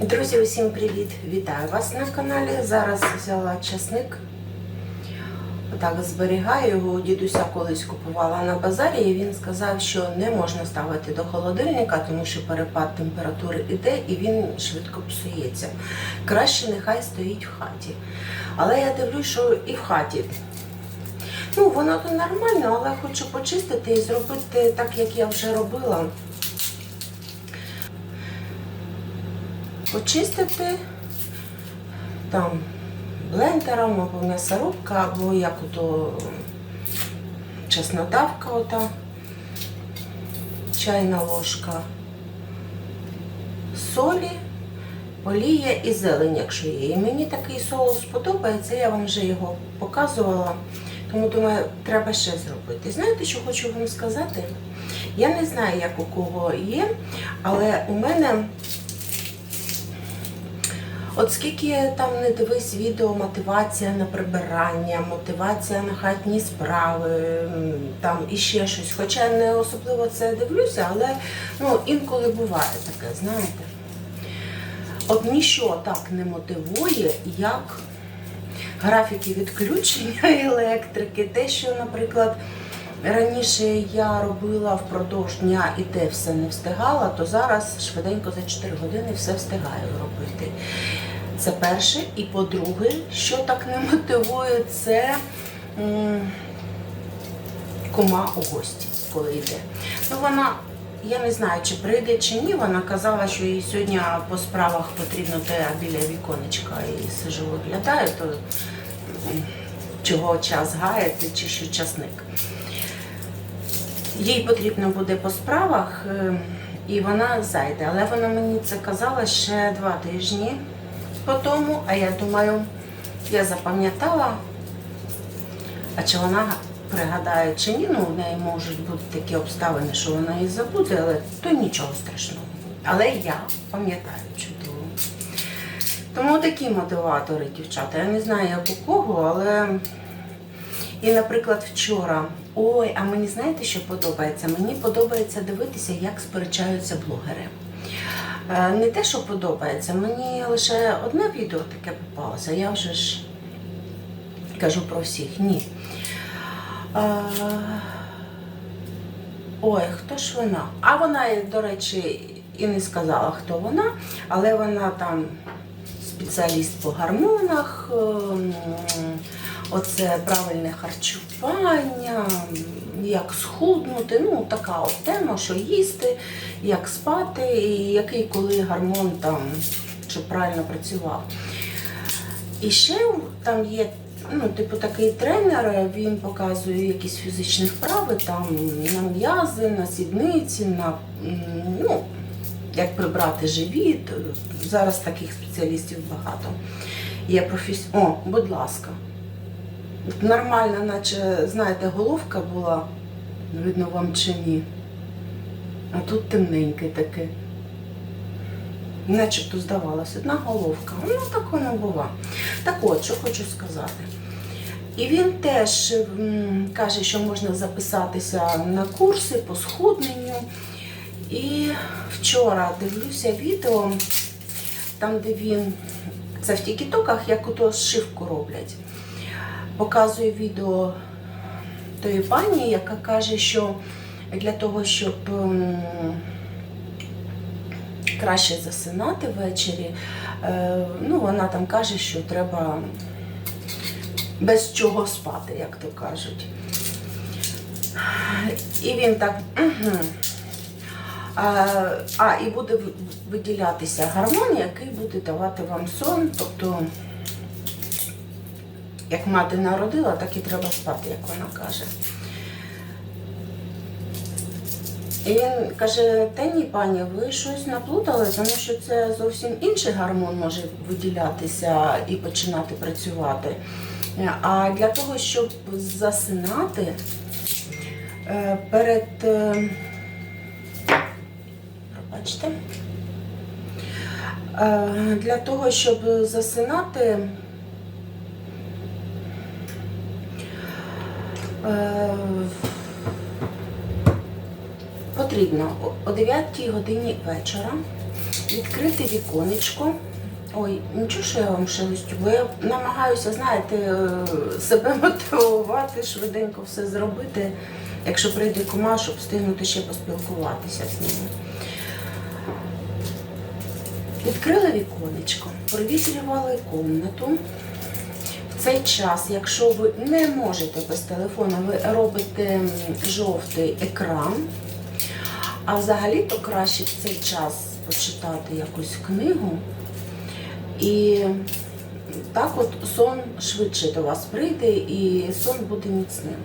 Друзі, усім привіт! Вітаю вас на каналі. Зараз взяла часник. Отак зберігаю його. Дідуся колись купувала на базарі, і він сказав, що не можна ставити до холодильника, тому що перепад температури іде і він швидко псується. Краще нехай стоїть в хаті. Але я дивлюсь, що і в хаті. Ну, воно то нормально, але хочу почистити і зробити так, як я вже робила. Почистити там блендером або м'ясорубка, або як ото чеснодавка ота, чайна ложка, солі, олія і зелень, якщо є. І мені такий соус подобається, я вам вже його показувала. Тому думаю, треба ще зробити. Знаєте, що хочу вам сказати? Я не знаю, як у кого є, але у мене От скільки там не дивись відео, мотивація на прибирання, мотивація на хатні справи, там і ще щось. Хоча не особливо це дивлюся, але ну, інколи буває таке, знаєте. От ніщо так не мотивує, як графіки відключення електрики, те, що, наприклад, раніше я робила впродовж дня і те все не встигала, то зараз швиденько за 4 години все встигаю робити. Це перше. І по-друге, що так не мотивує, це кума у гості, коли йде. Ну, вона, я не знаю, чи прийде, чи ні. Вона казала, що їй сьогодні по справах потрібно, я біля віконечка і сижу виглядаю, то чого час гаяти, чи що часник. Їй потрібно буде по справах, е, і вона зайде. Але вона мені це казала ще два тижні по тому, а я думаю, я запам'ятала, а чи вона пригадає чи ні, ну в неї можуть бути такі обставини, що вона і забуде, але то нічого страшного. Але я пам'ятаю чудово. Тому такі мотиватори, дівчата. Я не знаю, як у кого, але. І, наприклад, вчора. Ой, а мені знаєте, що подобається? Мені подобається дивитися, як сперечаються блогери. Е, Не те, що подобається, мені лише одне відео таке попалося. Я вже ж кажу про всіх. Ні. Е, Ой, хто ж вона? А вона, до речі, і не сказала, хто вона, але вона там спеціаліст по гормонах, ем, оце правильне харчування, як схуднути. Ну, така от тема, що їсти, як спати, і який коли гормон там, щоб правильно працював. І ще там є ну, типу такий тренер, він показує якісь фізичні вправи там на м'язи, на сідниці, на ну, як прибрати живіт. Зараз таких спеціалістів багато. Є професі... О, будь ласка. Нормальна, наче, знаєте, головка була, видно вам чи ні. А тут темненьке таке. Начебто здавалося, одна головка. Ну, так воно бува. Так от, що хочу сказати. І він теж каже, що можна записатися на курси по схудненню. І вчора дивлюся відео, там, де він, це в тікітоках, як ото зшивку роблять. Показує відео тої пані, яка каже, що для того, щоб краще засинати ввечері, е, ну, вона там каже, що треба без чого спати, як то кажуть. І він так. Угу. А, а, і буде виділятися гормон, який буде давати вам сон. Тобто, як мати народила, так і треба спати, як вона каже. І він каже, та ні, пані, ви щось наплутали, тому що це зовсім інший гормон може виділятися і починати працювати. А для того, щоб засинати е, перед. е, Пробачте. Е, Для того, щоб засинати, потрібно о- о 9 годині вечора відкрити віконечко. Ой, нічого, що я вам шелестю, бо я намагаюся, знаєте, е, себе мотивувати, швиденько все зробити, якщо прийде кума, щоб встигнути ще поспілкуватися з ними. Відкрили віконечко, провітрювали комнату. Цей час, якщо ви не можете без телефону, ви робите жовтий екран. А взагалі-то краще в цей час почитати якусь книгу. І так от сон швидше до вас прийде і сон буде міцним.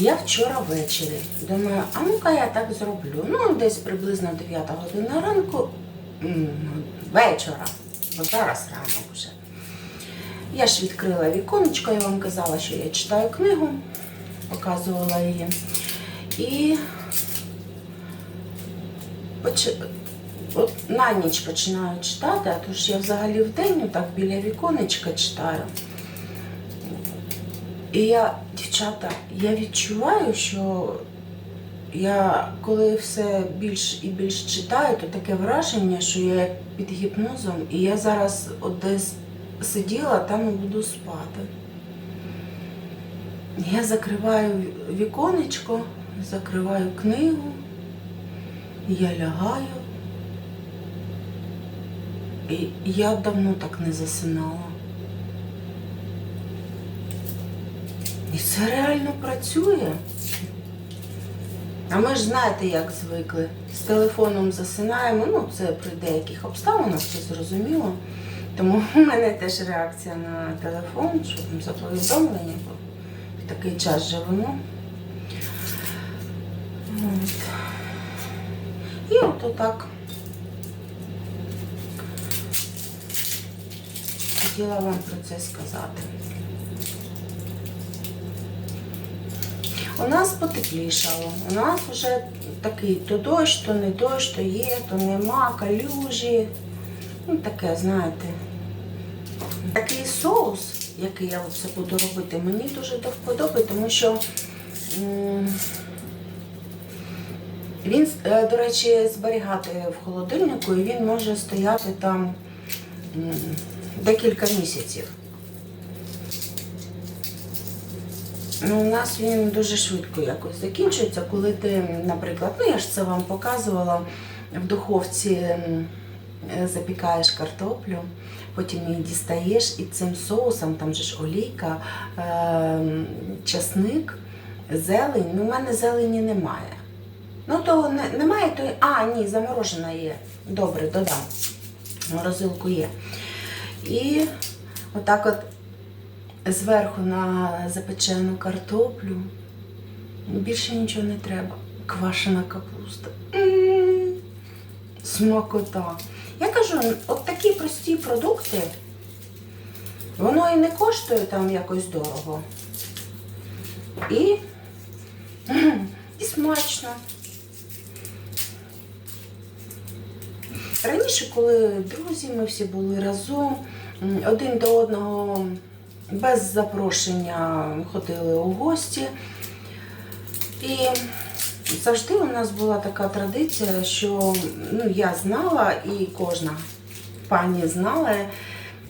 Я вчора ввечері думаю, а ну-ка я так зроблю. Ну, десь приблизно 9 година ранку, вечора, бо зараз ранок вже. Я ж відкрила віконечко, я вам казала, що я читаю книгу, показувала її. І от на ніч починаю читати, а то ж я взагалі в день так біля віконечка читаю. І я, дівчата, я відчуваю, що я коли все більш і більш читаю, то таке враження, що я під гіпнозом, і я зараз от десь сиділа, там і буду спати. Я закриваю віконечко, закриваю книгу, я лягаю. І я давно так не засинала. І це реально працює. А ми ж знаєте, як звикли. З телефоном засинаємо, ну це при деяких обставинах, це зрозуміло. Тому в мене теж реакція на телефон, що там за повідомлення, бо в такий час живемо. От. І от отак. Хотіла вам про це сказати. У нас потеплішало. У нас вже такий то дощ, то не дощ, то є, то нема, калюжі. Ну, таке, знаєте. Такий соус, який я оце буду робити, мені дуже до вподоби, тому що він, е, до речі, зберігати в холодильнику і він може стояти там декілька місяців. Ну, у нас він дуже швидко якось закінчується, коли ти, наприклад, ну я ж це вам показувала, в духовці е, запікаєш картоплю, потім її дістаєш і цим соусом, там же ж олійка, е, часник, зелень. Ну, у мене зелені немає. Ну, то не, немає, то а, ні, заморожена є. Добре, додам. Морозилку є. І отак от зверху на запечену картоплю. Більше нічого не треба. Квашена капуста. Смакота. Я кажу, от такі прості продукти, воно і не коштує там якось дорого. І, і смачно. Раніше, коли друзі, ми всі були разом, один до одного без запрошення ходили у гості. І завжди у нас була така традиція, що ну, я знала і кожна пані знала,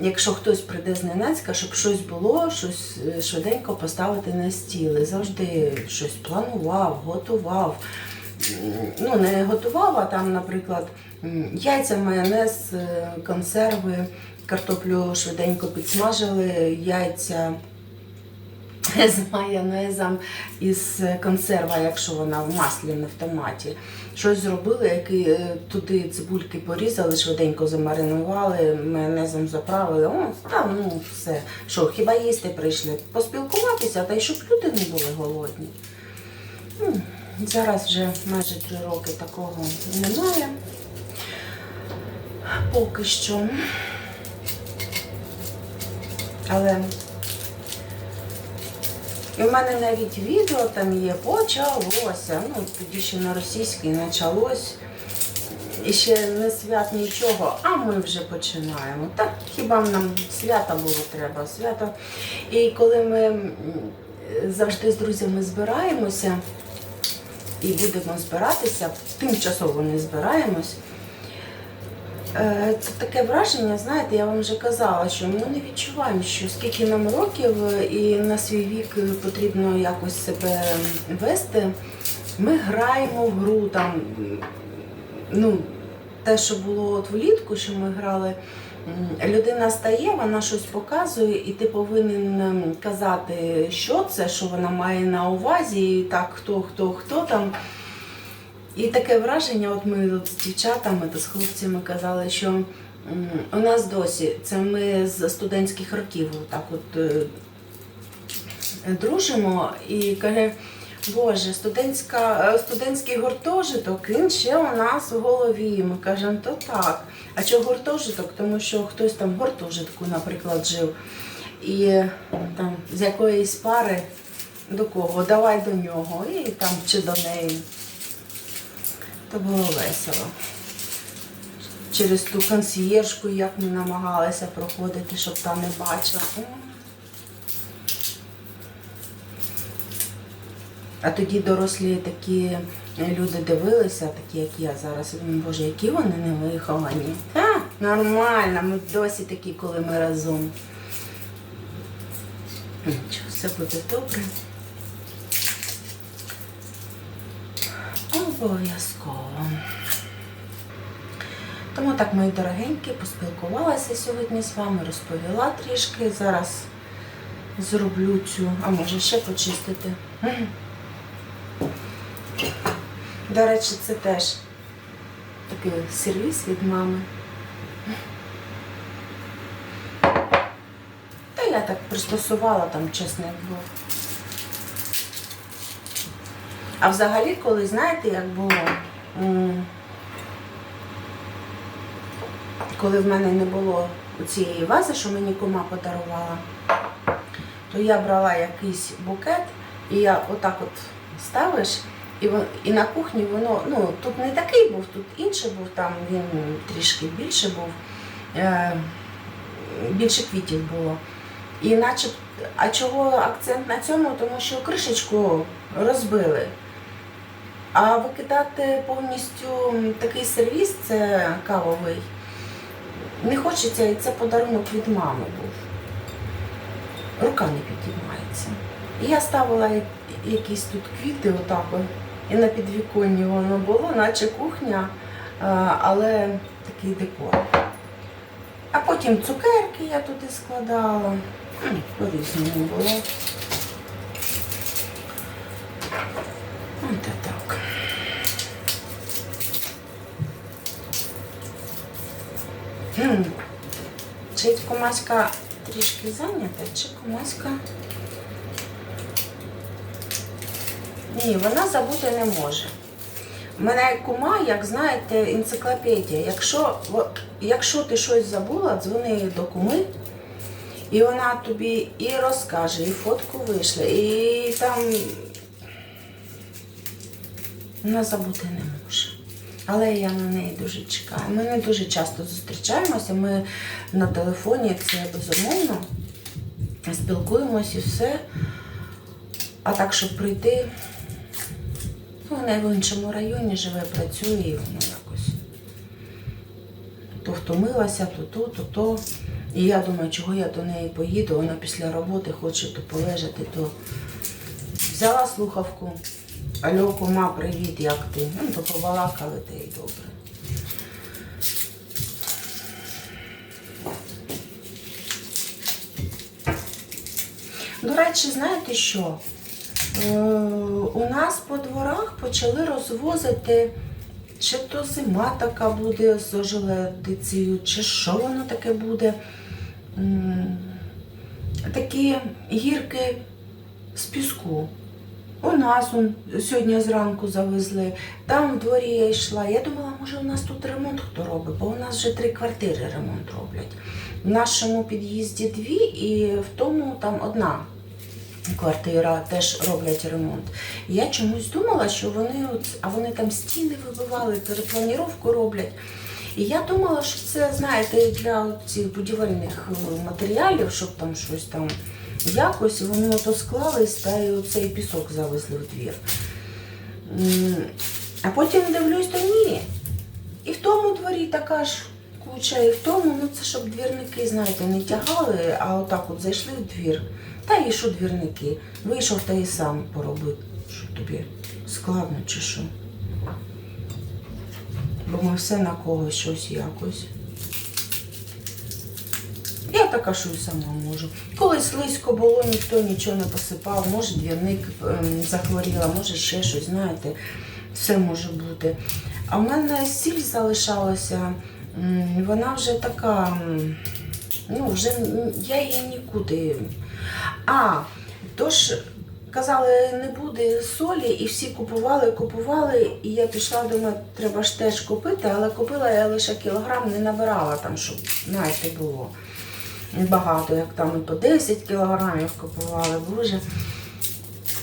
якщо хтось прийде зненацька, щоб щось було, щось е, швиденько поставити на стіл. І завжди щось планував, готував. Ну, не готував, а там, наприклад, яйця, майонез, е, консерви, картоплю швиденько підсмажили, яйця з майонезом із консерва, якщо вона в маслі, не в томаті. Щось зробили, які е, туди цибульки порізали, швиденько замаринували, майонезом заправили. О, там, ну все. Що, хіба їсти прийшли? Поспілкуватися, та й щоб люди не були голодні. Ну, зараз вже майже три роки такого немає. Поки що. Але і в мене навіть відео там є, почалося. Ну, тоді ще на російській почалось. І ще не свят нічого, а ми вже починаємо. Так хіба нам свята було треба? Свято. І коли ми завжди з друзями збираємося, і будемо збиратися. Тимчасово не збираємось. Е, Це таке враження, знаєте, я вам вже казала, що ми не відчуваємо, що скільки нам років е, і на свій вік потрібно якось себе вести. Ми граємо в гру там. Ну, те, що було от влітку, що ми грали, людина стає, вона щось показує, і ти повинен казати, що це, що вона має на увазі, і так, хто, хто, хто там. І таке враження, от ми от з дівчатами та з хлопцями казали, що у нас досі, це ми з студентських років так от е, дружимо і каже, Боже, студентська, е, студентський гуртожиток, він ще у нас в голові. Ми кажемо, то так. А чого гуртожиток? Тому що хтось там в гуртожитку, наприклад, жив. І там з якоїсь пари до кого, давай до нього, і там чи до неї. То було весело. Через ту консьєржку, як ми намагалися проходити, щоб та не бачила. А тоді дорослі такі люди дивилися, такі як я зараз. Боже, які вони не виховані. Та, нормально, ми досі такі, коли ми разом. Нічого, все буде добре. Обов'язково. Тому так, мої дорогенькі, поспілкувалася сьогодні з вами, розповіла трішки. Зараз зроблю цю, а може ще почистити. До речі, це теж такий сервіс від мами. Та я так пристосувала, там чесник був. А взагалі, коли знаєте, як було, коли в мене не було цієї вази, що мені кума подарувала, то я брала якийсь букет, і я отак от ставиш, і, і на кухні воно, ну тут не такий був, тут інший був, там він трішки більше був, е, більше квітів було. І наче, а чого акцент на цьому? Тому що кришечку розбили. А викидати повністю такий сервіс, це кавовий, не хочеться, і це подарунок від мами був. Рука не підіймається. І я ставила якісь тут квіти отак, і на підвіконні воно було, наче кухня, але такий декор. А потім цукерки я туди складала. По-різному було. От так. Чи комаська трішки зайнята, чи комаська? Ні, вона забути не може. У мене кума, як знаєте, енциклопедія. Якщо, якщо ти щось забула, дзвони до куми, і вона тобі і розкаже, і фотку вийшла, і там вона забути не може. Але я на неї дуже чекаю. Ми не дуже часто зустрічаємося. Ми на телефоні це безумовно. Спілкуємось і все. А так, щоб прийти, ну, вона в іншому районі живе, працює, і воно якось. То втомилася, то то, то то. І я думаю, чого я до неї поїду, вона після роботи хоче то полежати, то взяла слухавку. Алло, кума, привіт, як ти? Ну, то побалакали та й добре. До речі, знаєте що? Е, у нас по дворах почали розвозити, чи то зима така буде з ожеледицею, чи що воно таке буде. Такі гірки з піску. У нас он, сьогодні зранку завезли, там в дворі я йшла. Я думала, може у нас тут ремонт хто робить, бо у нас вже три квартири ремонт роблять. В нашому під'їзді дві і в тому там одна квартира теж роблять ремонт. Я чомусь думала, що вони, от, а вони там стіни вибивали, перепланіровку роблять. І я думала, що це, знаєте, для цих будівельних е, матеріалів, щоб там щось там якось воно то склались, та й оцей пісок завезли в двір. А потім дивлюсь, то ні. І в тому дворі така ж куча, і в тому, ну це щоб двірники, знаєте, не тягали, а отак от зайшли в двір. Та і що двірники? Вийшов та і сам поробив. Що тобі складно чи що? Бо ми все на когось щось якось. Така, що й сама можу. Коли слизько було, ніхто нічого не посипав, може двірник ем, захворіла, може ще щось, знаєте, все може бути. А в мене сіль залишалася, вона вже така, ну, вже я її нікуди. А, тож казали, не буде солі, і всі купували, купували. І я пішла, думаю, треба ж теж купити, але купила я лише кілограм, не набирала там, щоб, знаєте, було багато, як там і по 10 кілограмів купували, боже.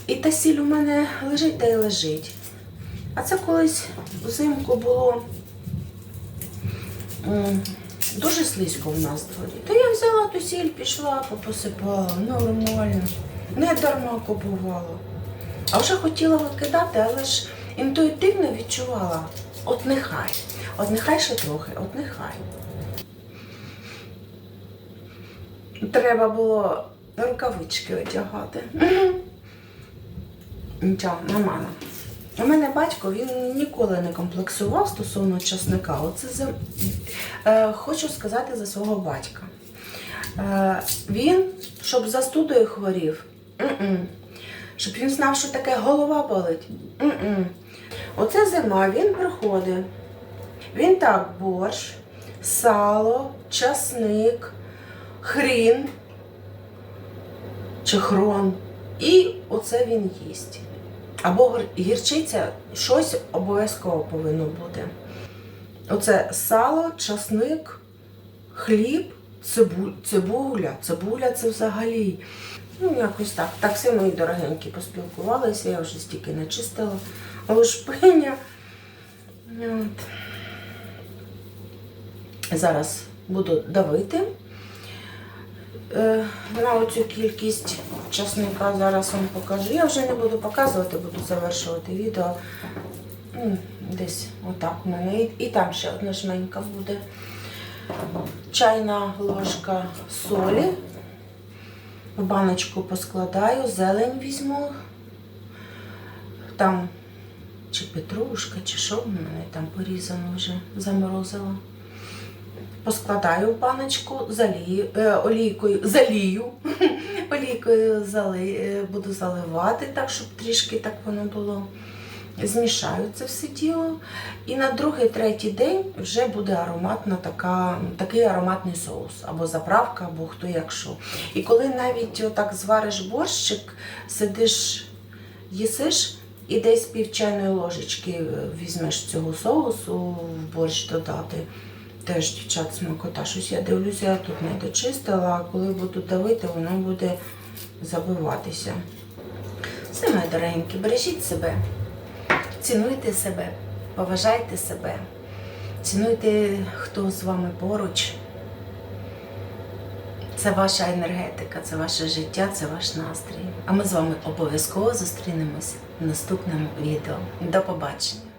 І та сіль у мене лежить та й лежить. А це колись взимку було дуже слизько в нас дворі. То я взяла ту сіль, пішла, попосипала, нормально. Не дарма купувала. А вже хотіла викидати, але ж інтуїтивно відчувала. От нехай. От нехай ще трохи, от нехай. Треба було рукавички одягати. Нічого, нормально. У мене батько він ніколи не комплексував стосовно часника. Оце за... е, хочу сказати за свого батька. Е, він, щоб застудою хворів, м-м. щоб він знав, що таке голова болить. М-м. Оце зима, він приходить. Він так борщ, сало, часник, хрін чи хрон. І оце він їсть. Або гірчиця, щось обов'язково повинно бути. Оце сало, часник, хліб, цибуля. Цибуля це взагалі. Ну, якось так. Так все мої дорогенькі поспілкувалися, я вже стільки начистила лушпиня. От. Зараз буду давити. Е, На оцю кількість часника зараз вам покажу. Я вже не буду показувати, буду завершувати відео. Десь отак у мене. І там ще одна жменька буде. Чайна ложка солі. В баночку поскладаю, зелень візьму. Там чи петрушка, чи що в мене там порізано вже заморозила. Поскладаю в баночку, залію, е, олійкою, залію, олійкою зали, е, буду заливати так, щоб трішки так воно було. Змішаю це все діло. І на другий, третій день вже буде ароматна така, такий ароматний соус, або заправка, або хто як що. І коли навіть отак звариш борщик, сидиш, їсиш, і десь пів чайної ложечки візьмеш цього соусу в борщ додати. Теж, дівчат, смакота. Щось я дивлюся, я тут не дочистила, а коли буду давити, воно буде забиватися. Все, мої дорогенькі, бережіть себе, цінуйте себе, поважайте себе, цінуйте, хто з вами поруч. Це ваша енергетика, це ваше життя, це ваш настрій. А ми з вами обов'язково зустрінемось в наступному відео. До побачення!